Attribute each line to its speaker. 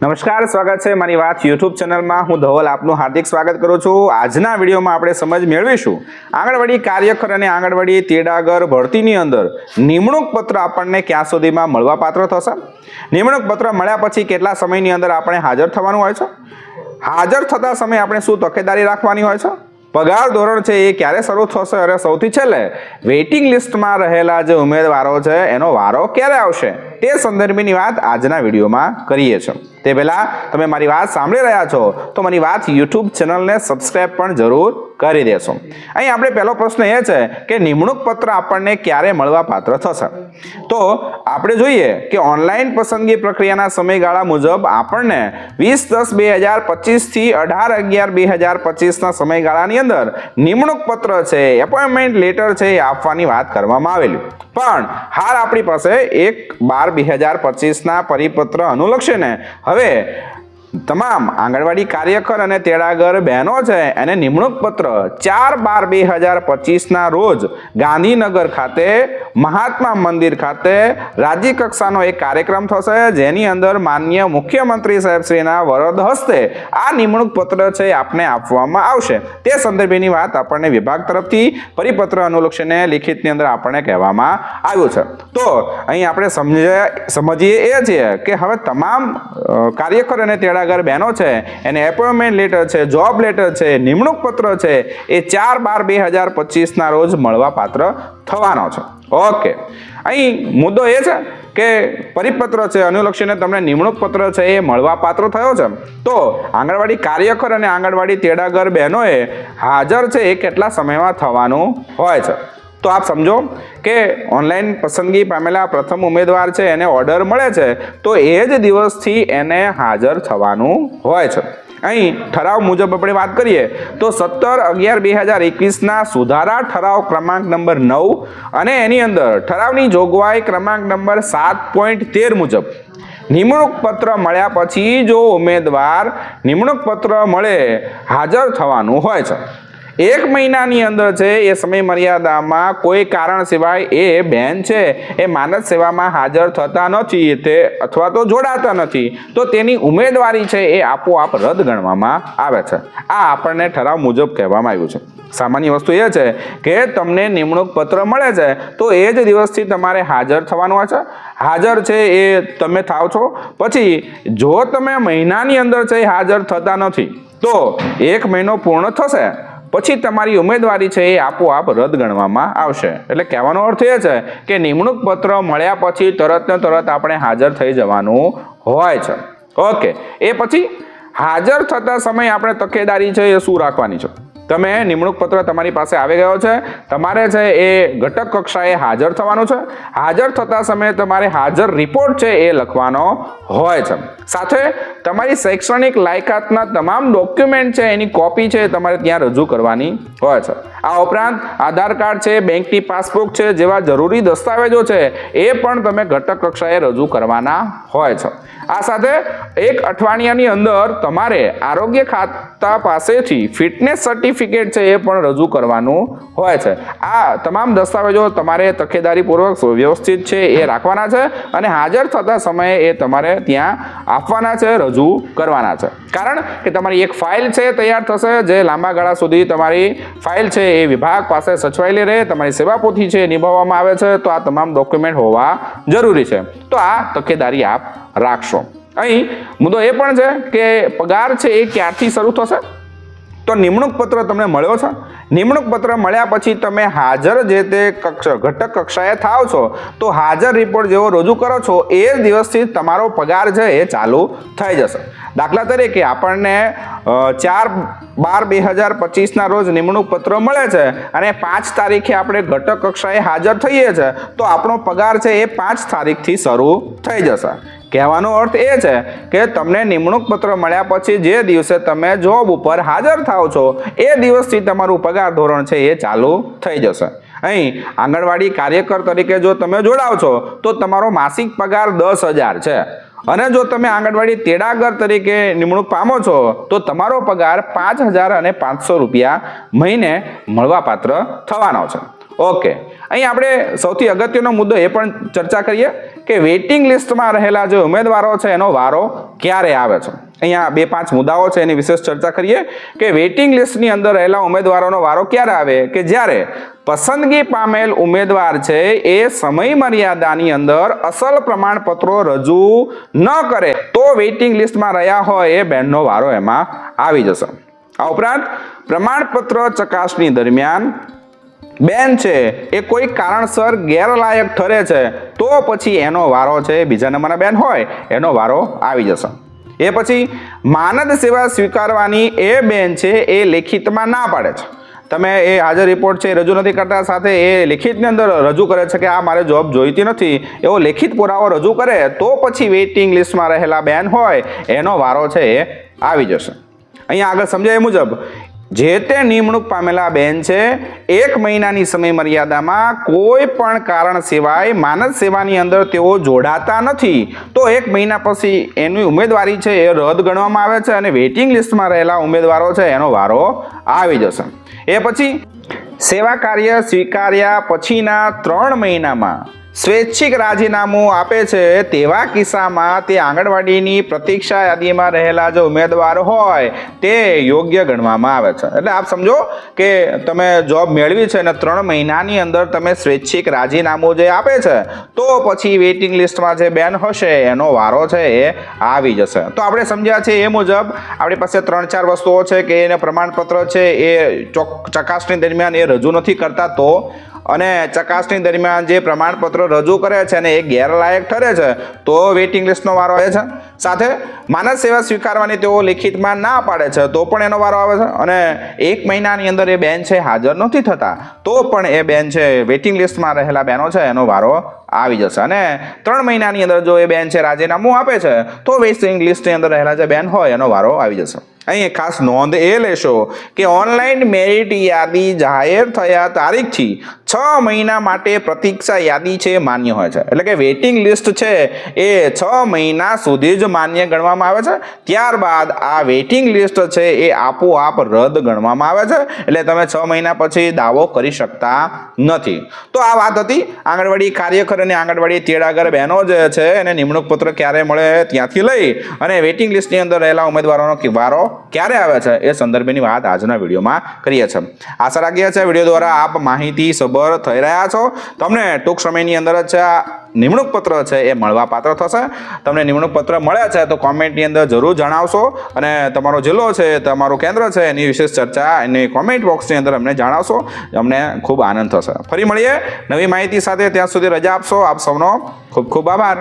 Speaker 1: નમસ્કાર, સ્વાગત છે મારી વાત યુટ્યુબ ચેનલમાં. હું ધવલ, આપનું હાર્દિક સ્વાગત કરું છું. આજના વિડીયોમાં આપણે સમજ મેળવીશું. આંગણવાડી કાર્યકર અને આંગણવાડી તેડાગર ભરતીની અંદર નિમણૂક પત્ર આપણને ક્યાં સુધીમાં મળવા પાત્ર થશે? નિમણૂક પત્ર મળ્યા પછી કેટલા સમયની અંદર આપણે હાજર થવાનું હોય છે? હાજર થતા સમયે આપણે શું તકેદારી રાખવાની હોય છે? પગાર ધોરણ છે એ ક્યારે શરૂ થશે? અને સૌથી છેલ્લે વેઇટિંગ લિસ્ટમાં રહેલા જે ઉમેદવારો છે, એનો વારો ક્યારે આવશે? તે સંદર્ભની વાત આજના વિડીયોમાં કરીએ છીએ. તે પહેલાં તમે મારી વાત સાંભળી રહ્યા છો, તો મારી વાત યુટ્યુબ ચેનલને સબસ્ક્રાઈબ પણ જરૂર કરી દેશો. અહીં આપણે પહેલો પ્રશ્ન એ છે કે નિમણૂક પત્ર આપણને ક્યારે મળવા પાત્ર થશે? તો આપણે જોઈએ કે ઓનલાઈન પસંદગી પ્રક્રિયાના સમયગાળા મુજબ આપણને વીસ દસ બે હજાર પચીસથી અઢાર અગિયાર બે હજાર પચીસના સમયગાળાની અંદર નિમણૂક પત્ર છે એપોઇન્ટમેન્ટ લેટર છે એ આપવાની વાત કરવામાં આવેલી. પણ હાલ આપણી પાસે એક બાર બે હજાર પચીસના પરિપત્ર અનુલક્ષીને હવે હવે તમામ આંગણવાડી કાર્યકર અને તેડાગર બહેનો છે, એને નિમણૂક પત્ર ચાર બાર બે હજાર પચીસના રોજ ગાંધીનગર ખાતે, મહાત્મા મંદિર ખાતે રાજ્ય કક્ષાનો એક કાર્યક્રમ થશે. જેની અંદર માન્ય મુખ્યમંત્રી સાહેબશ્રીના વરદ હસ્તે આ નિમણૂક પત્ર છે આપને આપવામાં આવશે. તે સંદર્ભેની વાત આપણને વિભાગ તરફથી પરિપત્ર અનુલક્ષીને લિખિતની અંદર આપણને કહેવામાં આવ્યું છે. તો અહીં આપણે સમજે સમજીએ એ છીએ કે હવે તમામ કાર્યકર અને તેડાગર બહેનો છે, એને એપોઇન્ટમેન્ટ લેટર છે જોબ લેટર છે, નિમણૂક પત્ર છે, એ ચાર બાર બે હજાર પચીસના રોજ મળવા પાત્ર થવાનો છે. ઓકે અહીં મુદ્દો એ છે કે પરિપત્ર છે, અનુલક્ષીને તમને નિમણૂક પત્ર છે, એ મળવા પાત્ર થયો છે. તો આંગણવાડી કાર્યકર અને આંગણવાડી તેડાગર બહેનોએ હાજર છે એ કેટલા સમયમાં થવાનું હોય છે? તો આપ સમજો કે ઓનલાઈન પસંદગી પામેલા પ્રથમ ઉમેદવાર છે, એને ઓર્ડર મળે છે, તો એ જ દિવસથી એને હાજર થવાનું હોય છે. અહીં ઠરાવ મુજબ આપણે વાત કરીએ, તો સત્તર અગિયાર બે હજાર એકવીસના સુધારા ઠરાવ ક્રમાંક નંબર નવ અને એની અંદર ઠરાવની જોગવાઈ ક્રમાંક નંબર સાત પોઈન્ટ તેર મુજબ. નિમણૂક પત્ર મળ્યા પછી જો ઉમેદવાર નિમણૂક પત્ર મળે, હાજર થવાનું હોય છે. એક મહિનાની અંદર છે, એ સમય મર્યાદામાં કોઈ કારણ સિવાય એ બેન છે, એ માનદ સેવામાં હાજર થતા નથી તે અથવા તો જોડાતા નથી. તો તેની ઉમેદવારી છે, એ આપોઆપ રદ ગણવામાં આવે છે. આ આપણને ઠરાવ મુજબ કહેવામાં આવ્યું છે. સામાન્ય વસ્તુ એ છે કે તમને નિમણૂક પત્ર મળે છે, તો એ જ દિવસથી તમારે હાજર થવાનું છે. હાજર છે એ તમે થાવ છો. પછી જો તમે મહિનાની અંદર છે હાજર થતા નથી, તો એક મહિનો પૂર્ણ થશે. પછી તમારી ઉમેદવારી છે એ આપોઆપ રદ ગણવામાં આવશે. એટલે કહેવાનો અર્થ એ છે કે નિમણૂક પત્ર મળ્યા પછી તરત ને તરત આપણે હાજર થઈ જવાનું હોય છે. ઓકે. એ પછી હાજર થતા સમયે આપણે તકેદારી છે એ શું રાખવાની છે? તમે નિમણૂક પત્ર તમારી પાસે આવી ગયો છે. તમારે છે એ ઘટક કક્ષાએ હાજર થવાનું છે. હાજર થતા સમયે તમારે હાજર રિપોર્ટ છે એ લખવાનો હોય છે. સાથે તમારી શૈક્ષણિક લાયકાતના તમામ ડોક્યુમેન્ટ છે એની કોપી છે તમારે ત્યાં રજૂ કરવાની હોય છે. આ ઉપરાંત આધાર કાર્ડ છે, બેંકની પાસબુક છે, જેવા જરૂરી દસ્તાવેજો છે એ પણ તમે ઘટક કક્ષાએ રજૂ કરવાના હોય છે. આ સાથે એક અઠવાડિયાની અંદર તમારે આરોગ્ય ખાતા પાસેથી ફિટનેસ સર્ટિફિકેટ છે એ પણ રજૂ કરવાનું હોય છે. આ તમામ દસ્તાવેજો તમારે તકેદારીપૂર્વક વ્યવસ્થિત છે એ રાખવાના છે અને હાજર થતા સમયે એ તમારે ત્યાં આપવાના છે, રજૂ કરવાના છે. કારણ કે તમારી એક ફાઇલ છે તૈયાર થશે, જે લાંબા ગાળા સુધી તમારી ફાઇલ છે એ વિભાગ પાસે સચવાયેલી રહે, તમારી સેવાપોથી છે એ નિભાવવામાં આવે છે, તો આ તમામ ડોક્યુમેન્ટ હોવા જરૂરી છે. તો આ તકેદારી આપ રાખશો. અહીં મુદ્દો એ પણ છે કે પગાર છે એ ક્યારથી શરૂ થશે? તો નિમણૂક પત્ર તમને મળ્યો છે? નિમણૂક પત્ર મળ્યા પછી તમે હાજર જે તે કક્ષ, ઘટક કક્ષાએ થાવ છો, તો હાજર રિપોર્ટ જેવો રજૂ કરો છો, એ દિવસથી તમારો પગાર છે એ ચાલુ થઈ જશે. દાખલા તરીકે આપણને ચાર બાર બે હજાર પચીસના રોજ નિમણૂક પત્ર મળે છે અને પાંચ તારીખે આપણે ઘટક કક્ષાએ હાજર થઈએ છીએ તો આપણો પગાર છે એ પાંચ તારીખથી શરૂ થઈ જશે. કહેવાનો અર્થ એ છે કે તમને નિમણૂક પત્ર મળ્યા પછી જે દિવસે તમે જોબ ઉપર હાજર થાવ છો, એ દિવસથી તમારું પગાર ધોરણ છે એ ચાલુ થઈ જશે. અહીં આંગણવાડી કાર્યકર તરીકે જો તમે જોડાવ છો, તો તમારો માસિક પગાર દસ હજાર છે. અને જો તમે આંગણવાડી તેડાગર તરીકે નિમણૂક પામો છો, તો તમારો પગાર પાંચ હજાર અને પાંચસો રૂપિયા મહિને મળવાપાત્ર થવાનો છે. ઓકે અહીં આપણે સૌથી અગત્યનો મુદ્દો એ પણ ચર્ચા કરીએ કે વેઇટિંગ લિસ્ટમાં રહેલા જે ઉમેદવારો છે એનો વારો ક્યારે આવે છે? અહીંયા બે પાંચ મુદ્દાઓ છે, એની વિશેષ ચર્ચા કરીએ કે વેઇટિંગ લિસ્ટની અંદર રહેલા ઉમેદવારોનો વારો ક્યારે આવે? કે જ્યારે પસંદગી પામેલ ઉમેદવાર છે એ સમય મર્યાદાની અંદર અસલ પ્રમાણપત્રો રજૂ ન કરે તો વેઇટિંગ લિસ્ટમાં રહ્યા હોય એ બેનનો વારો એમાં આવી જશે. આ ઉપરાંત પ્રમાણપત્ર ચકાસણી દરમિયાન બેન છે, એ કોઈ કારણસર ગેરલાયક ઠરે છે, તો પછી એનો વારો છે, બીજા નંબરના બેન હોય, એનો વારો આવી જશે. એ પછી, માનદ સેવા સ્વીકારવાની એ બેન છે, એ લેખિતમાં ના પાડે છે. તમે એ હાજર રિપોર્ટ છે રજૂ નથી કરતા, સાથે એ લેખિતની અંદર રજૂ કરે છે કે આ મારે જોબ જોઈતી નથી, એવો લેખિત પુરાવો રજૂ કરે, તો પછી વેઇટિંગ લિસ્ટમાં રહેલા બેન હોય, એનો વારો છે, એ આવી જશે. અહીંયા આગળ સમજાય મુજબ જે તે નિમણૂક પામેલા બેન છે, એક મહિનાની સમય મર્યાદામાં કોઈ પણ કારણ સિવાય માનદ સેવાની અંદર તેઓ જોડાતા નથી. તો એક મહિના પછી એની ઉમેદવારી છે એ રદ ગણવામાં આવે છે અને વેઇટિંગ લિસ્ટમાં રહેલા ઉમેદવારો છે એનો વારો આવી જશે. એ પછી સેવા કાર્ય સ્વીકાર્યા પછીના ત્રણ મહિનામાં સ્વૈચ્છિક રાજીનામું આપે છે તેવા કિસ્સામાં તે આંગણવાડીની પ્રતીક્ષા યાદીમાં રહેલા જે ઉમેદવાર હોય તે યોગ્ય ગણવામાં આવે છે. એટલે આપ સમજો કે તમે જોબ મેળવી છે અને ત્રણ મહિનાની અંદર તમે સ્વૈચ્છિક રાજીનામું જે આપે છે, તો પછી વેઇટિંગ લિસ્ટમાં જે બેન હશે એનો વારો છે એ આવી જશે. તો આપણે સમજ્યા છે એ મુજબ આપણી પાસે ત્રણ ચાર વસ્તુઓ છે કે એને પ્રમાણપત્ર છે એ ચોક ચકાસણી દરમિયાન એ રજૂ નથી કરતા તો અને ચકાસણી દરમિયાન જે પ્રમાણપત્ર રજૂ કરે છે અને એ ગેરલાયક ઠરે છે, તો વેઇટિંગ લિસ્ટનો વારો આવે છે. સાથે માનસ સેવા સ્વીકારવાની તેઓ લેખિતમાં ના પાડે છે, તો પણ એનો વારો આવે છે. અને એક મહિનાની અંદર એ બેન છે હાજર નથી થતા, તો પણ એ બેન છે વેઇટિંગ લિસ્ટમાં રહેલા બેનો છે, એનો વારો આવી જશે. અને ત્રણ મહિનાની અંદર જો એ બેન છે રાજીનામું આપે છે, તો વેસ્ટિંગ લિસ્ટની અંદર રહેલા જે બેન હોય એનો વારો આવી જશે. અહીં ખાસ નોંધ એ લેશો કે ઓનલાઈન મેરિટ યાદી જાહેર થયા તારીખથી છ મહિના માટે પ્રતીક્ષા યાદી છે માન્ય હોય છે. એટલે કે વેઇટિંગ લિસ્ટ છે એ છ મહિના સુધી જ માન્ય ગણવામાં આવે છે. ત્યારબાદ આ વેઇટિંગ લિસ્ટ છે એ આપોઆપ રદ ગણવામાં આવે છે. એટલે તમે છ મહિના પછી દાવો કરી શકતા નથી. તો આ વાત હતી. આંગણવાડી કાર્યકર અને આંગણવાડી તેડાગર બહેનો જે છે, એને નિમણૂક પત્ર ક્યારે મળે ત્યાંથી લઈ અને વેઇટિંગ લિસ્ટની અંદર રહેલા ઉમેદવારોનો વારો ક્યારે આવે છે, એ સંદર્ભેની વાત આજના વિડીયોમાં કરીએ છીએ. આશા રાખીએ છીએ વીડિયો દ્વારા આપ માહિતી સભર થઈ રહ્યા છો. તમને ટૂંક સમયની અંદર જ આ નિમણૂક પત્ર છે એ મળવા પાત્ર થશે. તમને નિમણૂક પત્ર મળ્યા છે તો કોમેન્ટની અંદર જરૂર જણાવશો અને તમારો જિલ્લો છે, તમારું કેન્દ્ર છે, એની વિશેષ ચર્ચા એની કોમેન્ટ બોક્સની અંદર અમને જણાવશો. અમને ખૂબ આનંદ થશે. ફરી મળીએ. નવી માહિતી સાથે ત્યાં સુધી રજા આપશો. આપ સૌનો ખૂબ ખૂબ આભાર.